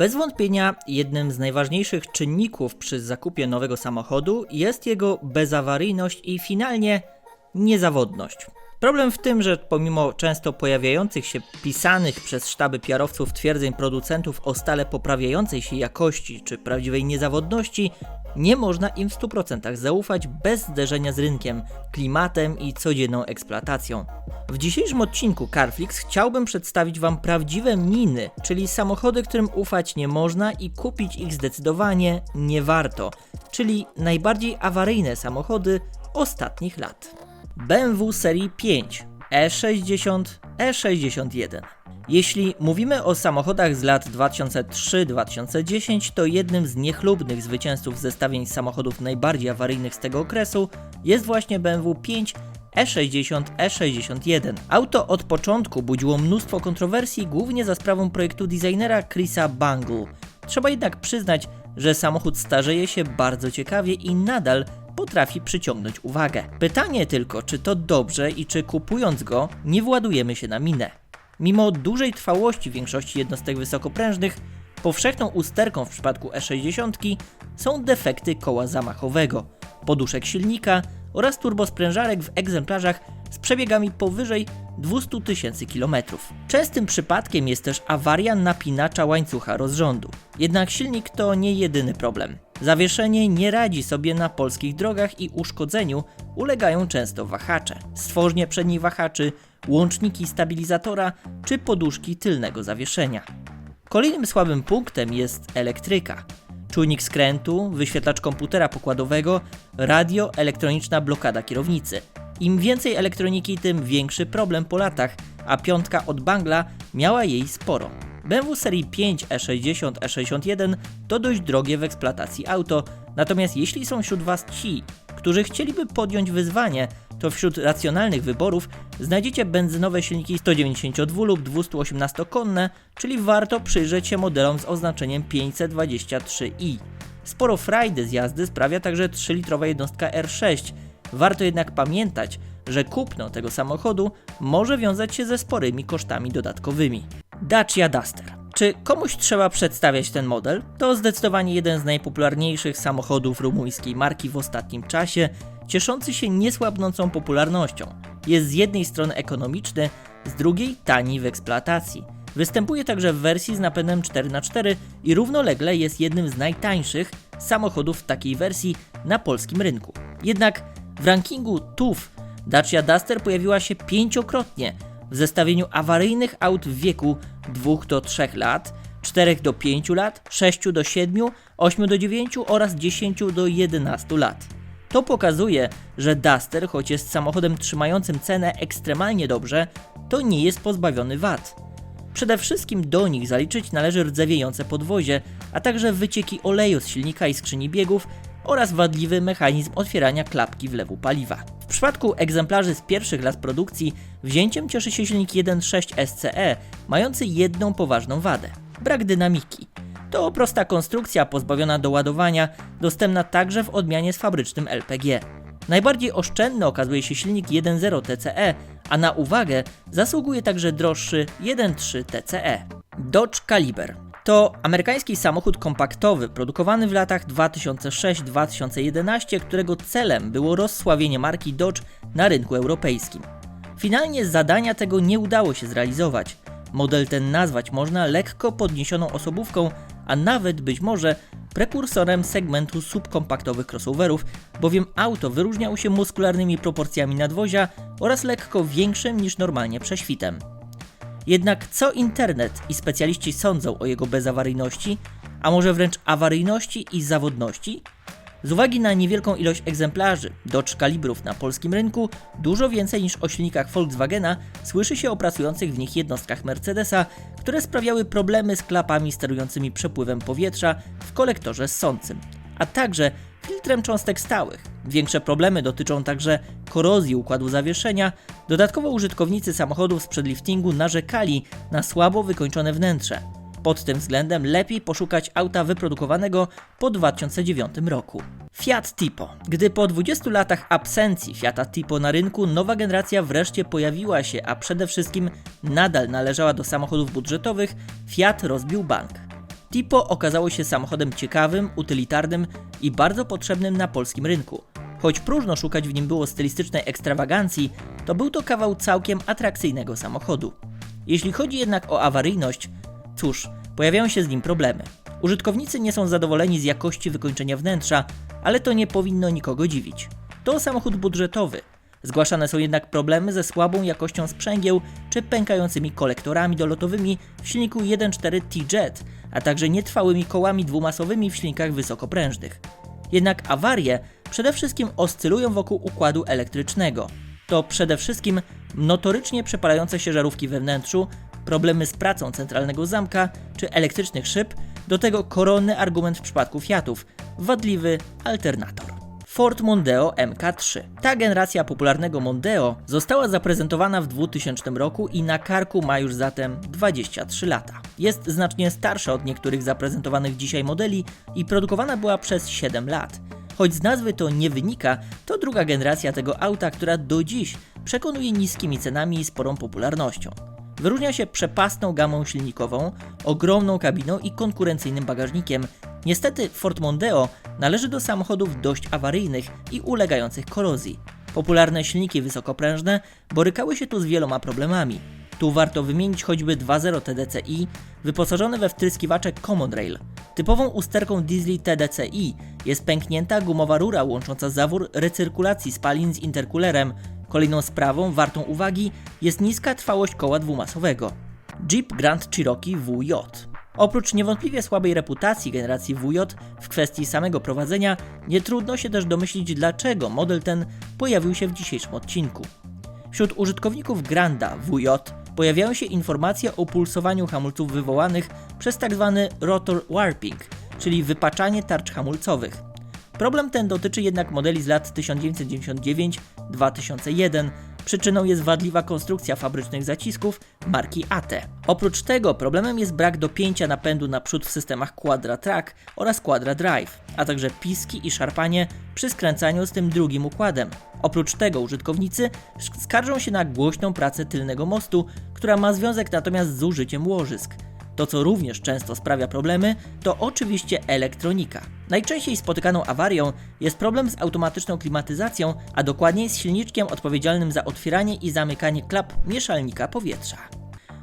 Bez wątpienia jednym z najważniejszych czynników przy zakupie nowego samochodu jest jego bezawaryjność i finalnie niezawodność. Problem w tym, że pomimo często pojawiających się pisanych przez sztaby PR-owców twierdzeń producentów o stale poprawiającej się jakości czy prawdziwej niezawodności, nie można im w 100% zaufać bez zderzenia z rynkiem, klimatem i codzienną eksploatacją. W dzisiejszym odcinku Carflix chciałbym przedstawić Wam prawdziwe miny, czyli samochody, którym ufać nie można i kupić ich zdecydowanie nie warto, czyli najbardziej awaryjne samochody ostatnich lat. BMW serii 5, E60, E61. Jeśli mówimy o samochodach z lat 2003-2010, to jednym z niechlubnych zwycięzców zestawień samochodów najbardziej awaryjnych z tego okresu jest właśnie BMW 5 E60 E61. Auto od początku budziło mnóstwo kontrowersji, głównie za sprawą projektu designera Chrisa Bangle. Trzeba jednak przyznać, że samochód starzeje się bardzo ciekawie i nadal potrafi przyciągnąć uwagę. Pytanie tylko, czy to dobrze i czy kupując go nie władujemy się na minę. Mimo dużej trwałości większości jednostek wysokoprężnych, powszechną usterką w przypadku E60 są defekty koła zamachowego, poduszek silnika oraz turbosprężarek w egzemplarzach z przebiegami powyżej 200 tysięcy kilometrów. Częstym przypadkiem jest też awaria napinacza łańcucha rozrządu. Jednak silnik to nie jedyny problem. Zawieszenie nie radzi sobie na polskich drogach i uszkodzeniu ulegają często wahacze. Stworznie przedniej wahaczy, łączniki stabilizatora czy poduszki tylnego zawieszenia. Kolejnym słabym punktem jest elektryka. Czujnik skrętu, wyświetlacz komputera pokładowego, radio, elektroniczna blokada kierownicy. Im więcej elektroniki, tym większy problem po latach, a piątka od Bangla miała jej sporo. BMW serii 5 E60 E61 to dość drogie w eksploatacji auto, natomiast jeśli są wśród Was ci, którzy chcieliby podjąć wyzwanie, to wśród racjonalnych wyborów znajdziecie benzynowe silniki 192 lub 218-konne, czyli warto przyjrzeć się modelom z oznaczeniem 523i. Sporo frajdy z jazdy sprawia także 3-litrowa jednostka R6. Warto jednak pamiętać, że kupno tego samochodu może wiązać się ze sporymi kosztami dodatkowymi. Dacia Duster. Czy komuś trzeba przedstawiać ten model? To zdecydowanie jeden z najpopularniejszych samochodów rumuńskiej marki w ostatnim czasie, cieszący się niesłabnącą popularnością. Jest z jednej strony ekonomiczny, z drugiej tani w eksploatacji. Występuje także w wersji z napędem 4x4 i równolegle jest jednym z najtańszych samochodów w takiej wersji na polskim rynku. Jednak w rankingu TUF Dacia Duster pojawiła się pięciokrotnie w zestawieniu awaryjnych aut w wieku 2 do 3 lat, 4 do 5 lat, 6 do 7, 8 do 9 oraz 10 do 11 lat. To pokazuje, że Duster, choć jest samochodem trzymającym cenę ekstremalnie dobrze, to nie jest pozbawiony wad. Przede wszystkim do nich zaliczyć należy rdzewiejące podwozie, a także wycieki oleju z silnika i skrzyni biegów oraz wadliwy mechanizm otwierania klapki wlewu paliwa. W przypadku egzemplarzy z pierwszych lat produkcji wzięciem cieszy się silnik 1.6 SCE, mający jedną poważną wadę brak dynamiki. To prosta konstrukcja pozbawiona doładowania, dostępna także w odmianie z fabrycznym LPG. Najbardziej oszczędny okazuje się silnik 1.0 TCE, a na uwagę zasługuje także droższy 1.3 TCE. Dodge Caliber to amerykański samochód kompaktowy produkowany w latach 2006-2011, którego celem było rozsławienie marki Dodge na rynku europejskim. Finalnie zadania tego nie udało się zrealizować. Model ten nazwać można lekko podniesioną osobówką, a nawet być może prekursorem segmentu subkompaktowych crossoverów, bowiem auto wyróżniało się muskularnymi proporcjami nadwozia oraz lekko większym niż normalnie prześwitem. Jednak co internet i specjaliści sądzą o jego bezawaryjności, a może wręcz awaryjności i zawodności? Z uwagi na niewielką ilość egzemplarzy Dodge kalibrów na polskim rynku, dużo więcej niż o silnikach Volkswagena słyszy się o pracujących w nich jednostkach Mercedesa, które sprawiały problemy z klapami sterującymi przepływem powietrza w kolektorze ssącym, a także filtrem cząstek stałych. Większe problemy dotyczą także korozji układu zawieszenia. Dodatkowo użytkownicy samochodów z przedliftingu narzekali na słabo wykończone wnętrze. Pod tym względem lepiej poszukać auta wyprodukowanego po 2009 roku. Fiat Tipo. Gdy po 20 latach absencji Fiata Tipo na rynku nowa generacja wreszcie pojawiła się, a przede wszystkim nadal należała do samochodów budżetowych, Fiat rozbił bank. Tipo okazało się samochodem ciekawym, utylitarnym i bardzo potrzebnym na polskim rynku. Choć próżno szukać w nim było stylistycznej ekstrawagancji, to był to kawał całkiem atrakcyjnego samochodu. Jeśli chodzi jednak o awaryjność, cóż, pojawiają się z nim problemy. Użytkownicy nie są zadowoleni z jakości wykończenia wnętrza, ale to nie powinno nikogo dziwić. To samochód budżetowy. Zgłaszane są jednak problemy ze słabą jakością sprzęgieł czy pękającymi kolektorami dolotowymi w silniku 1.4 T-Jet, a także nietrwałymi kołami dwumasowymi w silnikach wysokoprężnych. Jednak awarie przede wszystkim oscylują wokół układu elektrycznego. To przede wszystkim notorycznie przepalające się żarówki we wnętrzu, problemy z pracą centralnego zamka czy elektrycznych szyb, do tego koronny argument w przypadku Fiatów wadliwy alternator. Ford Mondeo MK3. Ta generacja popularnego Mondeo została zaprezentowana w 2000 roku i na karku ma już zatem 23 lata. Jest znacznie starsza od niektórych zaprezentowanych dzisiaj modeli i produkowana była przez 7 lat. Choć z nazwy to nie wynika, to druga generacja tego auta, która do dziś przekonuje niskimi cenami i sporą popularnością. Wyróżnia się przepastną gamą silnikową, ogromną kabiną i konkurencyjnym bagażnikiem. Niestety Ford Mondeo należy do samochodów dość awaryjnych i ulegających korozji. Popularne silniki wysokoprężne borykały się tu z wieloma problemami. Tu warto wymienić choćby 2.0 TDCi wyposażone we wtryskiwacze Common Rail. Typową usterką diesli TDCi jest pęknięta gumowa rura łącząca zawór recyrkulacji spalin z interkulerem. Kolejną sprawą wartą uwagi jest niska trwałość koła dwumasowego. Jeep Grand Cherokee WJ. Oprócz niewątpliwie słabej reputacji generacji WJ w kwestii samego prowadzenia, nie trudno się też domyślić dlaczego model ten pojawił się w dzisiejszym odcinku. Wśród użytkowników Granda WJ pojawiają się informacje o pulsowaniu hamulców wywołanych przez tzw. rotor warping, czyli wypaczanie tarcz hamulcowych. Problem ten dotyczy jednak modeli z lat 1999-2001. Przyczyną jest wadliwa konstrukcja fabrycznych zacisków marki AT. Oprócz tego problemem jest brak dopięcia napędu naprzód w systemach Quadra Track oraz Quadra Drive, a także piski i szarpanie przy skręcaniu z tym drugim układem. Oprócz tego użytkownicy skarżą się na głośną pracę tylnego mostu, która ma związek natomiast z użyciem łożysk. To, co również często sprawia problemy, to oczywiście elektronika. Najczęściej spotykaną awarią jest problem z automatyczną klimatyzacją, a dokładniej z silniczkiem odpowiedzialnym za otwieranie i zamykanie klap mieszalnika powietrza.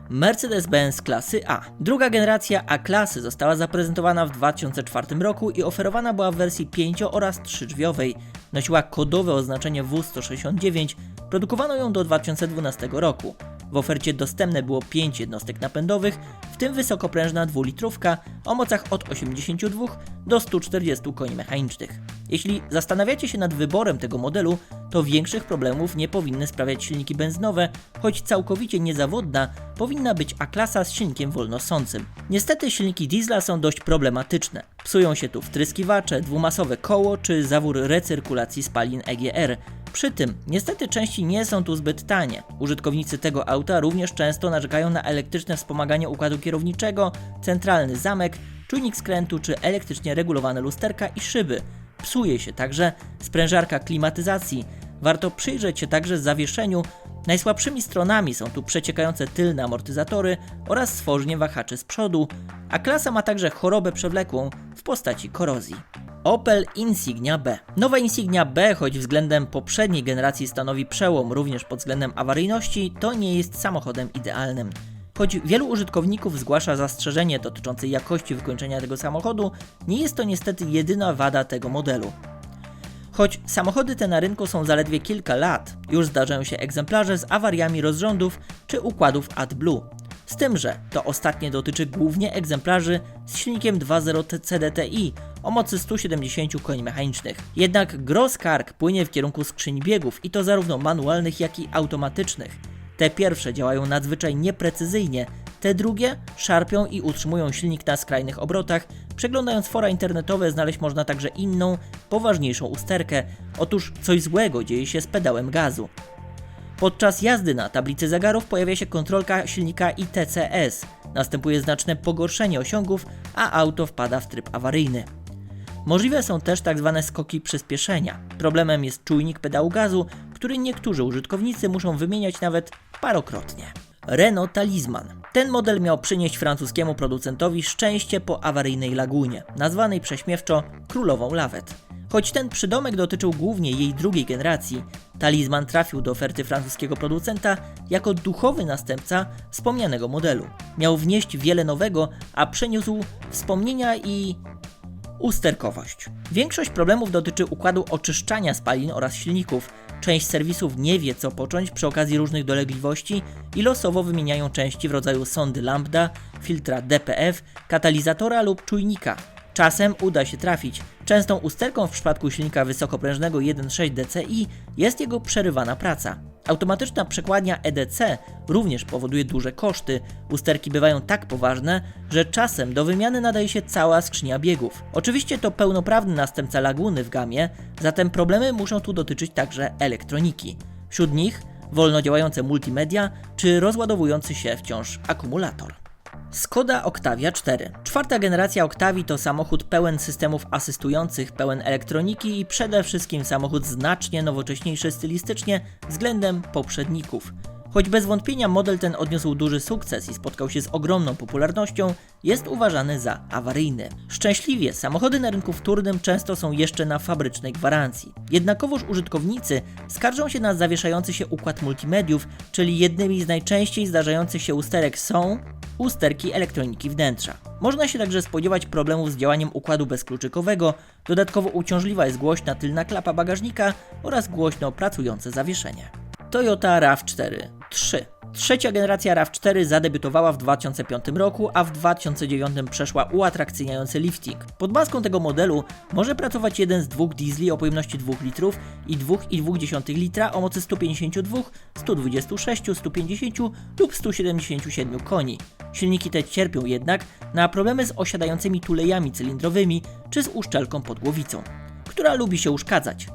Mercedes-Benz klasy A. Druga generacja A-klasy została zaprezentowana w 2004 roku i oferowana była w wersji 5 oraz 3-drzwiowej. Nosiła kodowe oznaczenie W169, produkowano ją do 2012 roku. W ofercie dostępne było 5 jednostek napędowych, w tym wysokoprężna dwulitrówka o mocach od 82 do 140 koni mechanicznych. Jeśli zastanawiacie się nad wyborem tego modelu, to większych problemów nie powinny sprawiać silniki benzynowe, choć całkowicie niezawodna powinna być A-klasa z silnikiem wolnosącym. Niestety silniki diesla są dość problematyczne. Psują się tu wtryskiwacze, dwumasowe koło czy zawór recyrkulacji spalin EGR. Przy tym, niestety części nie są tu zbyt tanie. Użytkownicy tego auta również często narzekają na elektryczne wspomaganie układu kierowniczego, centralny zamek, czujnik skrętu czy elektrycznie regulowane lusterka i szyby. Psuje się także sprężarka klimatyzacji. Warto przyjrzeć się także zawieszeniu. Najsłabszymi stronami są tu przeciekające tylne amortyzatory oraz stworzenie wahaczy z przodu, a klasa ma także chorobę przewlekłą w postaci korozji. Opel Insignia B. Nowa Insignia B, choć względem poprzedniej generacji stanowi przełom również pod względem awaryjności, to nie jest samochodem idealnym. Choć wielu użytkowników zgłasza zastrzeżenie dotyczące jakości wykończenia tego samochodu, nie jest to niestety jedyna wada tego modelu. Choć samochody te na rynku są zaledwie kilka lat, już zdarzają się egzemplarze z awariami rozrządów czy układów AdBlue. Z tym, że to ostatnie dotyczy głównie egzemplarzy z silnikiem 2.0 CDTI o mocy 170 koni mechanicznych. Jednak gros kark płynie w kierunku skrzyni biegów i to zarówno manualnych, jak i automatycznych. Te pierwsze działają nadzwyczaj nieprecyzyjnie, te drugie szarpią i utrzymują silnik na skrajnych obrotach. Przeglądając fora internetowe znaleźć można także inną, poważniejszą usterkę. Otóż coś złego dzieje się z pedałem gazu. Podczas jazdy na tablicy zegarów pojawia się kontrolka silnika ITCS. Następuje znaczne pogorszenie osiągów, a auto wpada w tryb awaryjny. Możliwe są też tzw. skoki przyspieszenia. Problemem jest czujnik pedału gazu, który niektórzy użytkownicy muszą wymieniać nawet parokrotnie. Renault Talisman. Ten model miał przynieść francuskiemu producentowi szczęście po awaryjnej lagunie, nazwanej prześmiewczo Królową Lawet. Choć ten przydomek dotyczył głównie jej drugiej generacji, talizman trafił do oferty francuskiego producenta jako duchowy następca wspomnianego modelu. Miał wnieść wiele nowego, a przyniósł wspomnienia i usterkowość. Większość problemów dotyczy układu oczyszczania spalin oraz silników. Część serwisów nie wie co począć przy okazji różnych dolegliwości i losowo wymieniają części w rodzaju sondy lambda, filtra DPF, katalizatora lub czujnika. Czasem uda się trafić. Częstą usterką w przypadku silnika wysokoprężnego 1.6 DCI jest jego przerywana praca. Automatyczna przekładnia EDC również powoduje duże koszty. Usterki bywają tak poważne, że czasem do wymiany nadaje się cała skrzynia biegów. Oczywiście to pełnoprawny następca Laguny w gamie, zatem problemy muszą tu dotyczyć także elektroniki. Wśród nich wolno działające multimedia czy rozładowujący się wciąż akumulator. Skoda Octavia 4. Czwarta generacja Octavii to samochód pełen systemów asystujących, pełen elektroniki i przede wszystkim samochód znacznie nowocześniejszy stylistycznie względem poprzedników. Choć bez wątpienia model ten odniósł duży sukces i spotkał się z ogromną popularnością, jest uważany za awaryjny. Szczęśliwie samochody na rynku wtórnym często są jeszcze na fabrycznej gwarancji. Jednakowoż użytkownicy skarżą się na zawieszający się układ multimediów, czyli jednymi z najczęściej zdarzających się usterek są usterki elektroniki wnętrza. Można się także spodziewać problemów z działaniem układu bezkluczykowego, dodatkowo uciążliwa jest głośna tylna klapa bagażnika oraz głośno pracujące zawieszenie. Toyota RAV4 3. Trzecia generacja RAV4 zadebiutowała w 2005 roku, a w 2009 przeszła uatrakcyjniający lifting. Pod maską tego modelu może pracować jeden z dwóch diesli o pojemności 2 litrów i 2,2 litra o mocy 152, 126, 150 lub 177 koni. Silniki te cierpią jednak na problemy z osiadającymi tulejami cylindrowymi czy z uszczelką pod głowicą, która lubi się uszkadzać.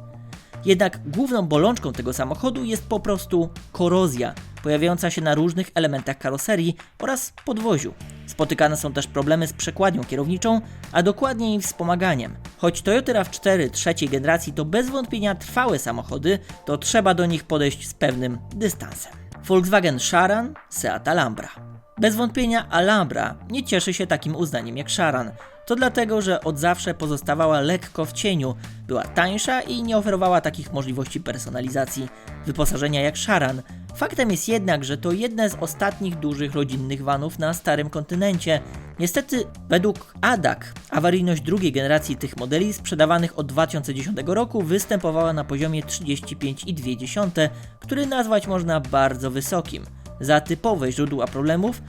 Jednak główną bolączką tego samochodu jest po prostu korozja, pojawiająca się na różnych elementach karoserii oraz podwoziu. Spotykane są też problemy z przekładnią kierowniczą, a dokładniej wspomaganiem. Choć Toyota RAV4 trzeciej generacji to bez wątpienia trwałe samochody, to trzeba do nich podejść z pewnym dystansem. Volkswagen Charan, Seat Alhambra. Bez wątpienia Alhambra nie cieszy się takim uznaniem jak Charan. To dlatego, że od zawsze pozostawała lekko w cieniu, była tańsza i nie oferowała takich możliwości personalizacji wyposażenia jak Charan. Faktem jest jednak, że to jedna z ostatnich dużych rodzinnych vanów na starym kontynencie. Niestety, według ADAC, awaryjność drugiej generacji tych modeli sprzedawanych od 2010 roku występowała na poziomie 35,2, który nazwać można bardzo wysokim. Za typowe źródła problemów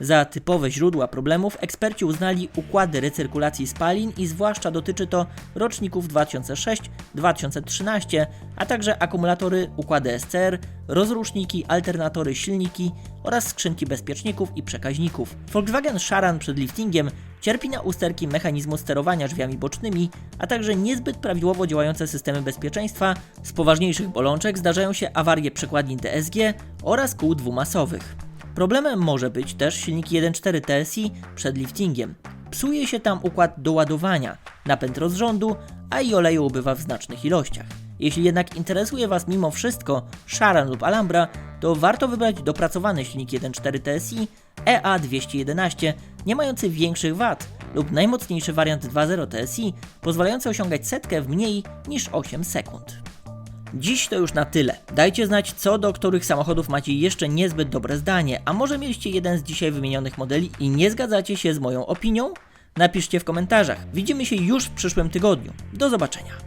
za typowe źródła problemów eksperci uznali układy recyrkulacji spalin i zwłaszcza dotyczy to roczników 2006-2013, a także akumulatory, układy SCR, rozruszniki, alternatory, silniki oraz skrzynki bezpieczników i przekaźników. Volkswagen Charan przed liftingiem cierpi na usterki mechanizmu sterowania drzwiami bocznymi, a także niezbyt prawidłowo działające systemy bezpieczeństwa. Z poważniejszych bolączek zdarzają się awarie przekładni DSG oraz kół dwumasowych. Problemem może być też silnik 1.4 TSI przed liftingiem. Psuje się tam układ doładowania, napęd rozrządu, a i oleju ubywa w znacznych ilościach. Jeśli jednak interesuje Was mimo wszystko Charan lub Alhambra, to warto wybrać dopracowany silnik 1.4 TSI EA211, nie mający większych wad, lub najmocniejszy wariant 2.0 TSI, pozwalający osiągać setkę w mniej niż 8 sekund. Dziś to już na tyle. Dajcie znać, co do których samochodów macie jeszcze niezbyt dobre zdanie, a może mieliście jeden z dzisiaj wymienionych modeli i nie zgadzacie się z moją opinią? Napiszcie w komentarzach. Widzimy się już w przyszłym tygodniu. Do zobaczenia.